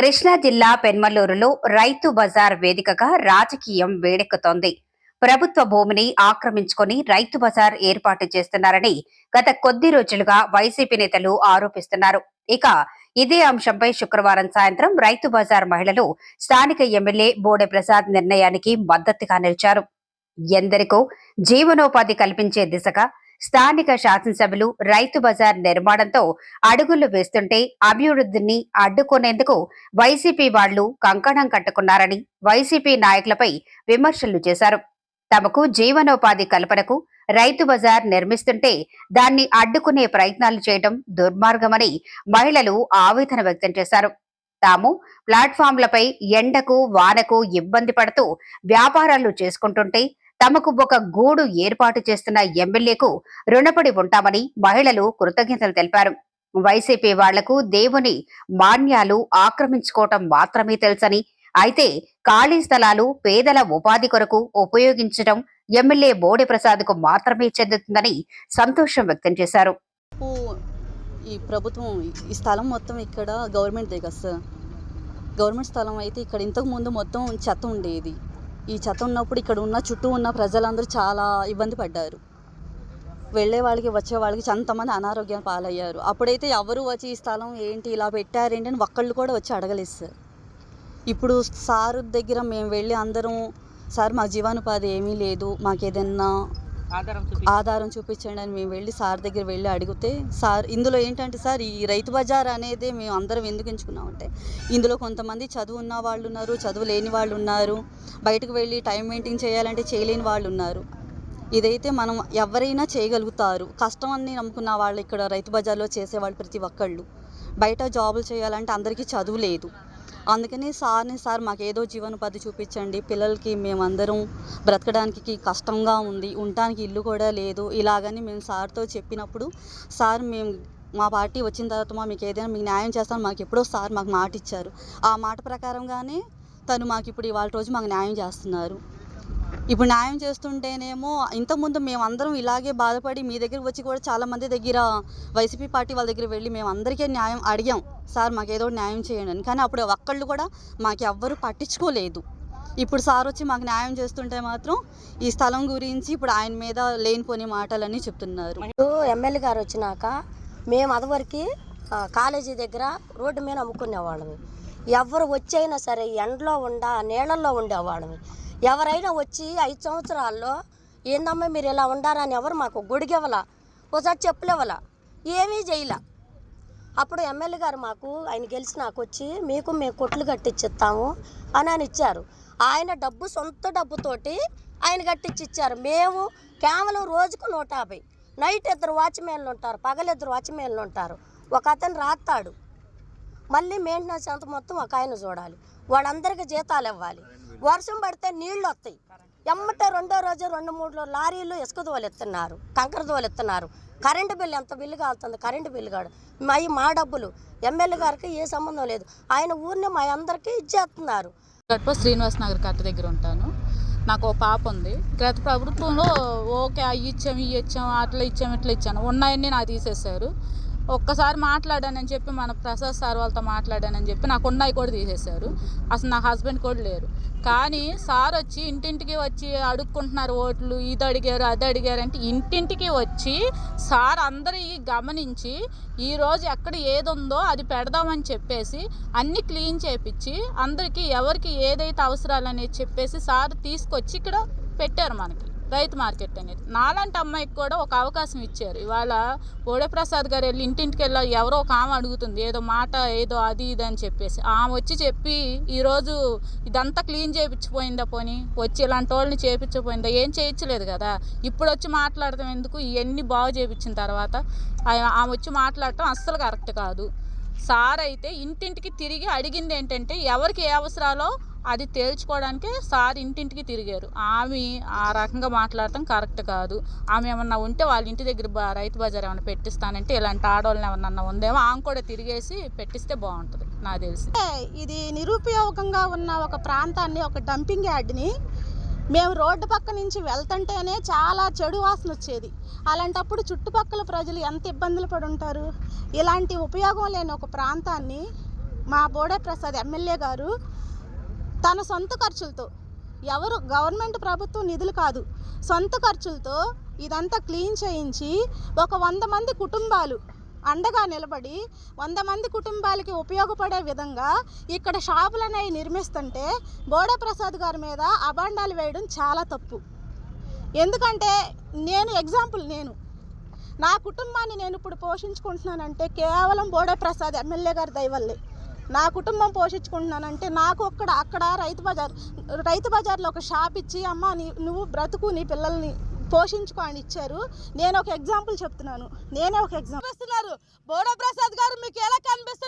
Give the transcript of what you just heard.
కృష్ణా జిల్లా పెన్మల్లూరులో రైతు బజార్ వేదికగా రాజకీయం వేడెక్కుతోంది. ప్రభుత్వ భూమిని ఆక్రమించుకొని రైతు బజార్ ఏర్పాటు చేస్తున్నారని గత కొద్ది రోజులుగా వైసీపీ నేతలు ఆరోపిస్తున్నారు. ఇక ఇదే అంశంపై శుక్రవారం సాయంత్రం రైతు బజార్ మహిళలు స్థానిక ఎమ్మెల్యే బోడె ప్రసాద్ నిర్ణయానికి మద్దతుగా నిలిచారు. ఎందరికో జీవనోపాధి కల్పించే దిశగా స్థానిక శాసనసభ్యులు రైతు బజార్ నిర్మాణంతో అడుగులు వేస్తుంటే అభివృద్ధిని అడ్డుకునేందుకు వైసీపీ వాళ్ళు కంకణం కట్టుకున్నారని వైసీపీ నాయకులపై విమర్శలు చేశారు. తమకు జీవనోపాధి కల్పనకు రైతు బజార్ నిర్మిస్తుంటే దాన్ని అడ్డుకునే ప్రయత్నాలు చేయడం దుర్మార్గమని మహిళలు ఆవేదన వ్యక్తం చేశారు. తాము ప్లాట్ఫామ్లపై ఎండకు వానకు ఇబ్బంది పడుతూ వ్యాపారాలు చేసుకుంటుంటే తమకు ఒక గూడు ఏర్పాటు చేస్తున్న ఎమ్మెల్యేకు రుణపడి ఉంటామని మహిళలు కృతజ్ఞతలు తెలిపారు. వైసీపీ వాళ్ళకు దేవుని మాన్యాలు ఆక్రమించుకోవటం మాత్రమే తెలుసని అయితే ఖాళీ స్థలాలు పేదల ఉపాధి కొరకు ఉపయోగించడం ఎమ్మెల్యే బోడి ప్రసాద్కు మాత్రమే చెందుతుందని సంతోషం వ్యక్తం చేశారు. ఈ ప్రభుత్వం ఈ స్థలం మొత్తం ఇక్కడ గవర్నమెంట్ కదా సార్. గవర్నమెంట్ స్థలం అయితే ఇక్కడ ఇంతకు ముందు మొత్తం చెత్త ఉండేది. ఈ చెత్త ఉన్నప్పుడు ఇక్కడ ఉన్న చుట్టూ ఉన్న ప్రజలందరూ చాలా ఇబ్బంది పడ్డారు. వెళ్ళే వాళ్ళకి వచ్చే వాళ్ళకి అంతమంది అనారోగ్యం పాలయ్యారు. అప్పుడైతే ఎవరు వచ్చి ఈ స్థలం ఏంటి ఇలా పెట్టారేంటి అని ఒక్కళ్ళు కూడా వచ్చి అడగలేదు సార్. ఇప్పుడు సార్ దగ్గర మేము వెళ్ళి అందరం సార్ మా జీవనోపాధి ఏమీ లేదు మాకు ఏదైనా ఆధారం చూపించండి అని మేము వెళ్ళి సార్ దగ్గర వెళ్ళి అడిగితే సార్ ఇందులో ఏంటంటే సార్ ఈ రైతు బజార్ అనేది మేము అందరం ఎందుకు ఎంచుకున్నామంటే ఇందులో కొంతమంది చదువు ఉన్న వాళ్ళు ఉన్నారు చదువు లేని వాళ్ళు ఉన్నారు బయటకు వెళ్ళి టైం మెయింటైన్ చేయాలంటే చేయలేని వాళ్ళు ఉన్నారు. ఇదైతే మనం ఎవరైనా చేయగలుగుతారు. కష్టం అని నమ్ముకున్న వాళ్ళు ఇక్కడ రైతు బజార్లో చేసేవాళ్ళు ప్రతి ఒక్కళ్ళు. బయట జాబులు చేయాలంటే అందరికీ చదువు లేదు. అందుకని సార్ని సార్ మాకు ఏదో జీవనోపాధి చూపించండి. పిల్లలకి మేమందరం బ్రతకడానికి కష్టంగా ఉంది. ఉండటానికి ఇల్లు కూడా లేదు. ఇలాగని మేము సార్తో చెప్పినప్పుడు సార్ మేము మా పార్టీ వచ్చిన తర్వాత మా మీకు ఏదైనా మీకు న్యాయం చేస్తాను. మాకు ఎప్పుడో సార్ మాకు మాట ఇచ్చారు. ఆ మాట ప్రకారంగానే తను మాకు ఇప్పుడు ఇవాళ రోజు మాకు న్యాయం చేస్తున్నారు. ఇప్పుడు న్యాయం చేస్తుంటేనేమో ఇంతకుముందు మేము అందరం ఇలాగే బాధపడి మీ దగ్గర వచ్చి కూడా చాలా మంది దగ్గర వైసీపీ పార్టీ వాళ్ళ దగ్గర వెళ్ళి మేము అందరికీ న్యాయం అడిగాం. సార్ మాకు ఏదో న్యాయం చేయండి అని. కానీ అప్పుడు ఒక్కళ్ళు కూడా మాకు ఎవ్వరు పట్టించుకోలేదు. ఇప్పుడు సార్ వచ్చి మాకు న్యాయం చేస్తుంటే మాత్రం ఈ స్థలం గురించి ఇప్పుడు ఆయన మీద లేనిపోని మాటలన్నీ చెప్తున్నారు. ఎమ్మెల్యే గారు వచ్చినాక మేము అదివరకు కాలేజీ దగ్గర రోడ్డు మీద అమ్ముకునేవాళ్ళమి. ఎవరు వచ్చైనా సరే ఎండలో ఉండ నీళ్ళల్లో ఉండేవాళ్ళమి. ఎవరైనా వచ్చి ఐదు సంవత్సరాల్లో ఏందమ్మా మీరు ఇలా ఉండారని ఎవరు మాకు గొడిగివ్వాల? ఒకసారి చెప్పలేవల ఏమీ చేయలే అప్పుడు ఎమ్మెల్యే గారు మాకు ఆయన గెలిచి నాకు వచ్చి మీకు మేము కొట్లు కట్టించిస్తాము అని అని ఇచ్చారు. ఆయన డబ్బు సొంత డబ్బుతోటి ఆయన కట్టించి ఇచ్చారు మేము కేవలం రోజుకు నూట యాభై. నైట్ ఇద్దరు వాచ్మెన్లు ఉంటారు పగలు ఇద్దరు వాచ్మెన్లు ఉంటారు. ఒక అతను రాస్తాడు మళ్ళీ మెయింటెనెన్స్ అంత మొత్తం ఒక ఆయన చూడాలి. వాళ్ళందరికీ జీతాలు ఇవ్వాలి. వర్షం పడితే నీళ్ళు వస్తాయి. ఎమ్మటే రెండో రోజు రెండు మూడు లారీలు ఇసుక దోలెత్తున్నారు కంకర దోలెత్తున్నారు కరెంటు బిల్లు ఎంత బిల్లు కాలుతుంది కరెంటు బిల్లు కాడు మా మా డబ్బులు. ఎమ్మెల్యే గారికి ఏ సంబంధం లేదు. ఆయన ఊరిని మా అందరికీ ఇచ్చేస్తున్నారు. గడప శ్రీనివాస్ నగర్ కట్ట దగ్గర ఉంటాను. నాకు ఒక పాప ఉంది. గత ప్రభుత్వంలో ఓకే అవి ఇచ్చాము ఇవి ఇచ్చాం అట్లా ఇచ్చాం ఇట్లా ఇచ్చాను. ఉన్నాయన్నీ నాకు తీసేశారు. ఒక్కసారి మాట్లాడానని చెప్పి మన ప్రసాద్ సార్ వాళ్ళతో మాట్లాడానని చెప్పి నాకు ఉన్నాయి కూడా తీసేశారు. అసలు నా హస్బెండ్ కూడా లేరు. కానీ సార్ వచ్చి ఇంటింటికి వచ్చి అడుక్కుంటున్నారు ఓట్లు ఇది అడిగారు అది అడిగారు అంటే ఇంటింటికి వచ్చి సార్ అందరి గమనించి ఈరోజు ఎక్కడ ఏది ఉందో అది పెడదామని చెప్పేసి అన్ని క్లీన్ చేపించి అందరికీ ఎవరికి ఏదైతే అవసరాలు అనేది చెప్పేసి సార్ తీసుకొచ్చి ఇక్కడ పెట్టారు మనకి. రైతు మార్కెట్ అనేది. నాలాంటి అమ్మాయికి కూడా ఒక అవకాశం ఇచ్చారు. ఇవాళ ఓడప్రసాద్ గారు వెళ్ళి ఇంటింటికి వెళ్ళి ఎవరో ఒక ఆమె అడుగుతుంది ఏదో మాట ఏదో అది ఇది అని చెప్పేసి. ఆమె వచ్చి చెప్పి ఈరోజు ఇదంతా క్లీన్ చేయించిపోయిందా పోని? వచ్చి ఇలాంటి వాళ్ళని చేయించపోయిందా? ఏం చేయించలేదు కదా. ఇప్పుడు వచ్చి మాట్లాడటం ఎందుకు? ఇవన్నీ బాగు చేయించిన తర్వాత ఆమె వచ్చి మాట్లాడటం అస్సలు కరెక్ట్ కాదు. సార్ అయితే ఇంటింటికి తిరిగి అడిగింది ఏంటంటే ఎవరికి ఏ అవసరాలో అది తేల్చుకోవడానికే సార్ ఇంటింటికి తిరిగారు. ఆమె ఆ రకంగా మాట్లాడటం కరెక్ట్ కాదు. ఆమె ఏమన్నా ఉంటే వాళ్ళ ఇంటి దగ్గర బా- రైతు బజార్ ఏమైనా పెట్టిస్తానంటే ఇలాంటి ఆడవాళ్ళని ఏమన్నా ఉందేమో ఆమె కూడా తిరిగేసి పెట్టిస్తే బాగుంటుంది నాకు తెలిసి. ఇది నిరుపయోగంగా ఉన్న ఒక ప్రాంతాన్ని ఒక డంపింగ్ యార్డ్ని మేము రోడ్డు పక్క నుంచి వెళ్తుంటేనే చాలా చెడు వాసన వచ్చేది. అలాంటప్పుడు చుట్టుపక్కల ప్రజలు ఎంత ఇబ్బందులు పడి ఉంటారు? ఇలాంటి ఉపయోగం లేని ఒక ప్రాంతాన్ని మా బోడే ప్రసాద్ ఎమ్మెల్యే గారు తన సొంత ఖర్చులతో. ఎవరు? గవర్నమెంట్ ప్రభుత్వం నిధులు కాదు. సొంత ఖర్చులతో ఇదంతా క్లీన్ చేయించి ఒక వంద మంది కుటుంబాలు అండగా నిలబడి వంద మంది కుటుంబాలకి ఉపయోగపడే విధంగా ఇక్కడ షాపులు అనేవి నిర్మిస్తుంటే బోడప్రసాద్ గారి మీద అబాండాలు వేయడం చాలా తప్పు. ఎందుకంటే నేను ఎగ్జాంపుల్ నేను. నా కుటుంబాన్ని నేను ఇప్పుడు పోషించుకుంటున్నానంటే కేవలం బోడప్రసాద్ ఎమ్మెల్యే గారి దయవల్లే. నా కుటుంబం పోషించుకుంటున్నానంటే నాకు అక్కడ అక్కడ రైతు బజార్ రైతు బజార్లో ఒక షాప్ ఇచ్చి అమ్మ నీ నువ్వు బ్రతుకు నీ పిల్లల్ని పోషించుకో అని ఇచ్చారు. నేను ఒక ఎగ్జాంపుల్ చెప్తున్నాను. నేనే ఒక ఎగ్జాంపుల్. కనిపిస్తున్నారు బోడో ప్రసాద్ గారు మీకు ఎలా కనిపిస్తుంది